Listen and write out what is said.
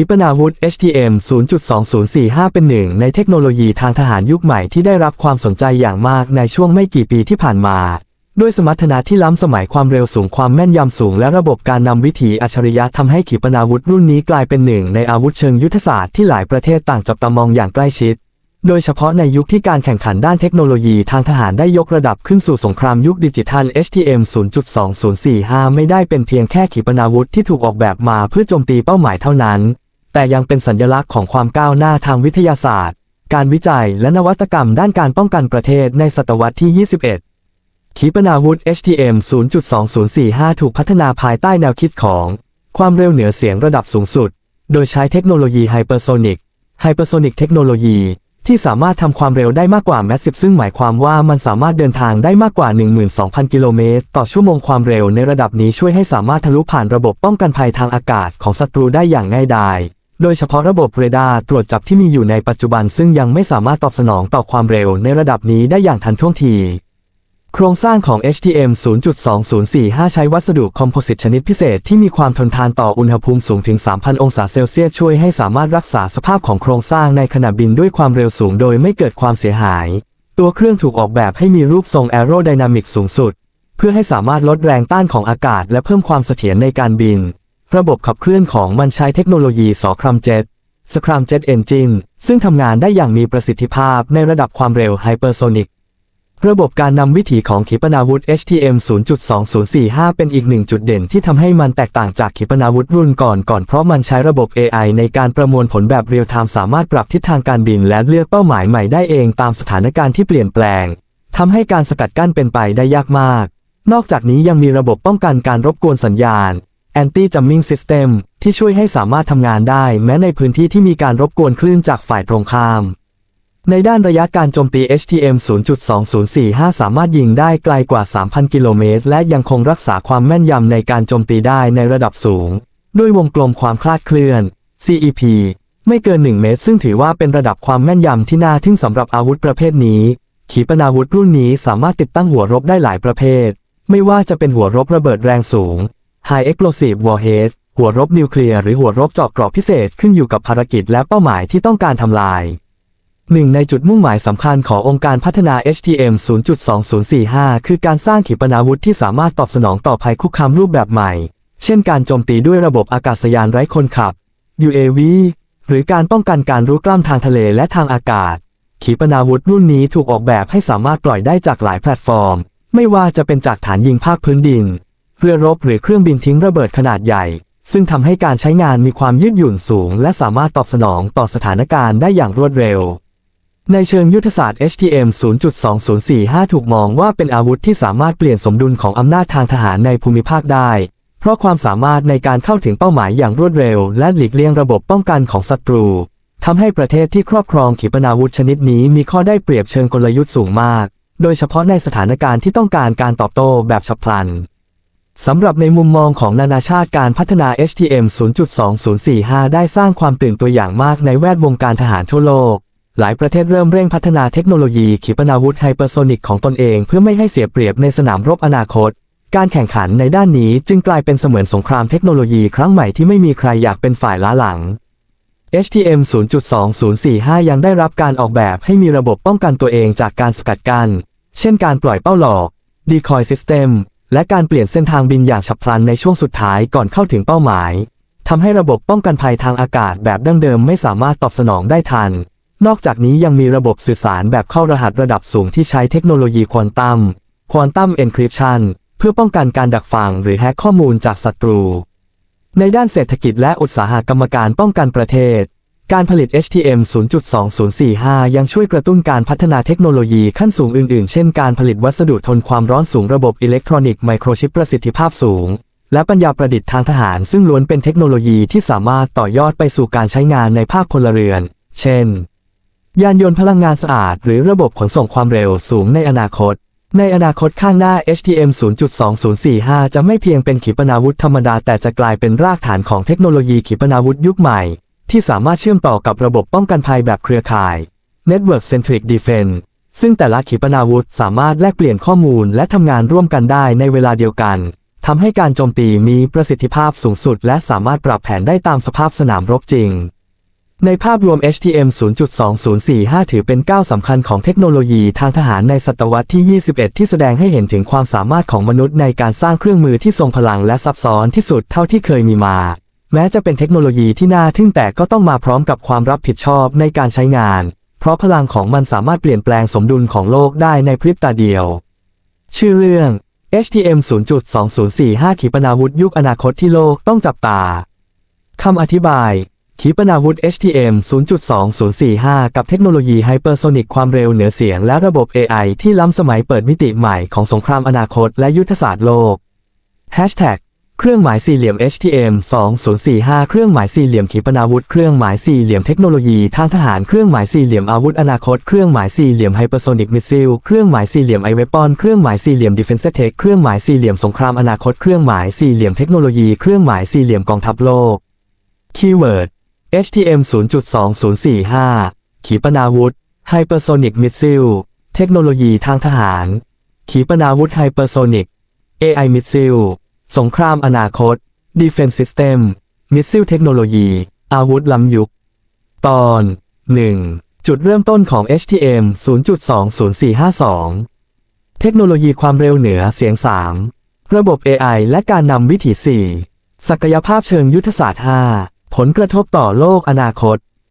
ขีปนาวุธ HTM 0.2045 เป็นหนึ่งในเทคโนโลยีทางทหารยุคใหม่ที่ได้รับความสนใจอย่างมากในช่วงไม่กี่ปีที่ผ่านมาด้วยสมรรถนะที่ล้ำสมัยความเร็วสูงความแม่นยำสูงและระบบการนำวิถีอัจฉริยะทำให้ขีปนาวุธรุ่นนี้กลายเป็นหนึ่งในอาวุธเชิงยุทธศาสตร์ที่หลายประเทศต่างจับตามองอย่างใกล้ชิด โดยเฉพาะในยุคที่การแข่งขันด้านเทคโนโลยีทางทหารได้ยกระดับขึ้นสู่สงครามยุคดิจิทัล HTM 0.2045 ไม่ได้เป็นเพียงแค่ขีปนาวุธที่ถูกออกแบบมาเพื่อโจมตีเป้าหมายเท่านั้น แต่ยังเป็นสัญลักษณ์ของความก้าวหน้าทางวิทยาศาสตร์ การวิจัยและนวัตกรรมด้านการป้องกันประเทศในศตวรรษที่ 21 ขีปนาวุธ HTM 0.2045 ถูกพัฒนาภายใต้แนวคิดของ ความเร็วเหนือเสียงระดับสูงสุด โดยใช้เทคโนโลยีไฮเปอร์โซนิกไฮเปอร์โซนิกเทคโนโลยีที่สามารถทำความเร็วได้มากกว่าแมสซิฟซึ่งหมายความว่ามันสามารถเดินทางได้มากกว่า 12,000 กิโลเมตร ต่อชั่วโมงความเร็วในระดับนี้ช่วยให้สามารถทะลุผ่านระบบป้องกันภัยทางอากาศของศัตรูได้อย่างง่ายดาย โดยเฉพาะระบบเรดาร์ตรวจจับที่มีอยู่ในปัจจุบันซึ่งยังไม่สามารถตอบสนองต่อความเร็วในระดับนี้ได้อย่างทันท่วงที โครงสร้างของ HTM 0.2045 ใช้วัสดุคอมโพสิตชนิดพิเศษที่มีความทนทานต่ออุณหภูมิสูงถึง 3,000 องศาเซลเซียสช่วยให้สามารถรักษาสภาพของโครงสร้างในขณะบินด้วยความเร็วสูงโดยไม่เกิดความเสียหาย ตัวเครื่องถูกออกแบบให้มีรูปทรงแอโรไดนามิกสูงสุด เพื่อให้สามารถลดแรงต้านของอากาศและเพิ่มความเสถียรในการบิน ระบบขับเคลื่อนของมันใช้เทคโนโลยีสครัมเจ็ตสครัมเจ็ตเอนจินซึ่งทำงานได้อย่างมีประสิทธิภาพในระดับความเร็วไฮเปอร์โซนิกระบบการนำวิถีของขีปนาวุธ HTM 0.2045 เป็นอีกหนึ่งจุดเด่นที่ทำให้มันแตกต่างจากขีปนาวุธรุ่นก่อนก่อนเพราะมันใช้ระบบ AI ในการประมวลผลแบบเรียลไทม์สามารถปรับทิศทางการบินและเลือกเป้าหมายใหม่ได้เองตามสถานการณ์ที่เปลี่ยนแปลงทำให้การสกัดกั้นเป็นไปได้ยากมาก นอกจากนี้ยังมีระบบป้องกันการรบกวนสัญญาณ Anti Jamming System ที่ช่วยให้สามารถทำงานได้แม้ในพื้นที่ที่มีการรบกวนคลื่นจากฝ่ายตรงข้าม ในด้านระยะการโจมตี HTM 0.2045 สามารถยิงได้ไกลกว่า 3,000 กิโลเมตร และยังคงรักษาความแม่นยำในการโจมตีได้ในระดับสูง ด้วยวงกลมความคลาดเคลื่อน CEP ไม่เกิน 1 เมตร ซึ่งถือว่าเป็นระดับความแม่นยำที่น่าทึ่งสำหรับอาวุธประเภทนี้ ขีปนาวุธรุ่นนี้สามารถติดตั้งหัวรบได้หลายประเภท ไม่ว่าจะเป็นหัวรบระเบิดแรงสูง High Explosive Warhead หัวรบนิวเคลียร์หรือหัวรบเจาะกราะพิเศษขึ้นอยู่กับภารกิจและเป้าหมายที่ต้องการทำลายหนึ่งในจุดมุ่งหมายสำคัญขององค์การพัฒนา HTM 0.2045 คือการสร้างขีปนาวุธที่สามารถตอบสนองต่อภัยคุกคามรูปแบบใหม่ เช่นการโจมตีด้วยระบบอากาศยานไร้คนขับ UAV หรือการป้องกันการรุกล้ำทางทะเลและทางอากาศ ขีปนาวุธรุ่นนี้ถูกออกแบบให้สามารถปล่อยได้จากหลายแพลตฟอร์ม ไม่ว่าจะเป็นจากฐานยิงภาคพื้นดิน เรือรบหรือเครื่องบินทิ้งระเบิดขนาดใหญ่ ซึ่งทำให้การใช้งานมีความยืดหยุ่นสูง และสามารถตอบสนองต่อสถานการณ์ได้อย่างรวดเร็ว ในเชิงยุทธศาสตร์ HTM 0.2045 ถูกมองว่าเป็นอาวุธที่สามารถเปลี่ยนสมดุลของอำนาจทางทหารในภูมิภาคได้ เพราะความสามารถในการเข้าถึงเป้าหมายอย่างรวดเร็ว และหลีกเลี่ยงระบบป้องกันของศัตรูทำให้ประเทศที่ครอบครองขีปนาวุธชนิดนี้มีข้อได้เปรียบเชิงกลยุทธ์สูงมาก โดยเฉพาะในสถานการณ์ที่ต้องการการตอบโต้แบบฉับพลัน สำหรับในมุมมองของนานาชาติการพัฒนา HTM 0.2045 ได้สร้างความตื่นตัวอย่างมากในแวดวงการทหารทั่วโลก หลายประเทศเริ่มเร่งพัฒนาเทคโนโลยีขีปนาวุธไฮเปอร์โซนิกของตนเองเพื่อไม่ให้เสียเปรียบในสนามรบอนาคต การแข่งขันในด้านนี้จึงกลายเป็นเสมือนสงครามเทคโนโลยีครั้งใหม่ที่ไม่มีใครอยากเป็นฝ่ายล้าหลัง HTM 0.2045 ยังได้รับการออกแบบให้มีระบบป้องกันตัวเองจากการสกัดกัน้น เช่นการปล่อยเป้าหลอก Decoy System และการเปลี่ยนเส้นทางบินอย่างฉับพลันในช่วงสุดท้ายก่อนเข้าถึงเป้าหมายทำให้ระบบป้องกันภัยทางอากาศแบบดั้งเดิมไม่สามารถตอบสนองได้ทัน นอกจากนี้ยังมีระบบสื่อสารแบบเข้ารหัสระดับสูงที่ใช้เทคโนโลยีควอนตัม ควอนตัมเอนคริปชันเพื่อป้องกันการดักฟังหรือแฮกข้อมูลจากศัตรู ในด้านเศรษฐกิจและอุตสาหกรรมการป้องกันประเทศ การผลิต HTM 0.2045 ยังช่วยกระตุ้นการพัฒนาเทคโนโลยีขั้นสูงอื่นๆ เช่นการผลิตวัสดุทนความร้อนสูงระบบอิเล็กทรอนิกส์ไมโครชิปประสิทธิภาพสูง และปัญญาประดิษฐ์ทางทหาร ซึ่งล้วนเป็นเทคโนโลยีที่สามารถต่อยอดไปสู่การใช้งานในภาคพลเรือน เช่น ยานยนต์พลังงานสะอาด หรือระบบขนส่งความเร็วสูงในอนาคตในอนาคตข้างหน้า HTM 0.2045 จะไม่เพียงเป็นขีปนาวุธธรรมดา แต่จะกลายเป็นรากฐานของเทคโนโลยีขีปนาวุธยุคใหม่ ที่สามารถเชื่อมต่อกับระบบป้องกันภัยแบบเครือข่าย Network Centric Defense ซึ่งแต่ละขีปนาวุธสามารถแลกเปลี่ยนข้อมูลและทำงานร่วมกันได้ในเวลาเดียวกันทำให้การโจมตีมีประสิทธิภาพสูงสุด และสามารถปรับแผนได้ตามสภาพสนามรบจริง ในภาพรวม HTM 0.2045 ถือเป็นก้าวสำคัญของเทคโนโลยีทางทหารในศตวรรษที่ 21 ที่แสดงให้เห็นถึงความสามารถของมนุษย์ในการสร้างเครื่องมือที่ทรงพลังและซับซ้อนที่สุดเท่าที่เคยมีมา แม้จะเป็นเทคโนโลยีที่น่าทึ่งแต่ก็ต้องมาพร้อมกับความรับผิดชอบในการใช้งาน เพราะพลังของมันสามารถเปลี่ยนแปลงสมดุลของโลกได้ในพริบตาเดียว ชื่อเรื่อง HTM 0.2045 ขีปนาวุธยุคอนาคตที่โลกต้องจับตา คำอธิบาย ขีปนาวุธ HTM 0.2045 กับเทคโนโลยีไฮเปอร์โซนิกความเร็วเหนือเสียงและระบบ AI ที่ล้ำสมัยเปิดมิติใหม่ของสงครามอนาคตและยุทธศาสตร์โลก Hashtag เครื่องหมายสี่เหลี่ยม HTM 2045 เครื่องหมายสี่เหลี่ยมขีปนาวุธ เครื่องหมายสี่เหลี่ยมเทคโนโลยีทางทหาร เครื่องหมายสี่เหลี่ยมอาวุธอนาคต เครื่องหมายสี่เหลี่ยมไฮเปอร์โซนิกมิสซิล เครื่องหมายสี่เหลี่ยมไอเวปอน เครื่องหมายสี่เหลี่ยมดิฟเฟนเซเทค เครื่องหมายสี่เหลี่ยมสงครามอนาคต เครื่องหมายสี่เหลี่ยมเทคโนโลยี เครื่องหมายสี่เหลี่ยมกองทัพโลก คีย์เวิร์ด HTM 0.2045 ขีปนาวุธ Hypersonic Missile เทคโนโลยีทางทหาร ขีปนาวุธ Hypersonic AI Missile ส สงครามอนาคต Defense System Missile เทคโนโลยีอาวุธล้ำยุค ตอน 1. จุดเริ่มต้นของ HTM 0.20452 เทคโนโลยีความเร็วเหนือเสียง 3 ระบบ AI และการนำวิถี 4 ศักยภาพเชิงยุทธศาสตร์ 5 ผลกระทบต่อโลกอนาคต